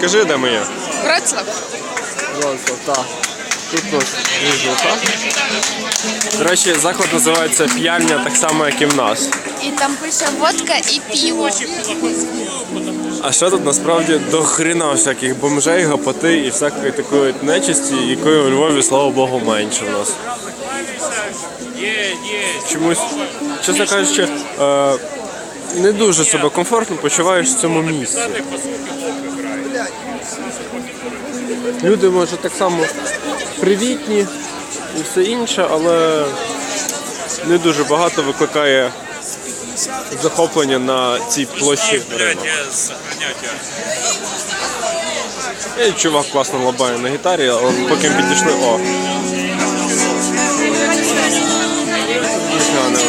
Кажи, де ми є. Вроцлав. Вроцлав, так. Тут движуха. До речі, заклад називається п'яльня так само, як і в нас. І там пише водка і пиво. А ще тут насправді до хрена всяких бомжей, гапоти і всякої такої нечисті, якої у Львові, слава Богу, менше в нас. Чомусь, чесно кажучи, е, не дуже себе комфортно почуваєш в цьому місці. Люди, може, так само привітні і все інше, але не дуже багато викликає захоплення на цій площі. ринок. І е, чувак класно лабає на гітарі, але поки ми підійшли, о. Нічого не.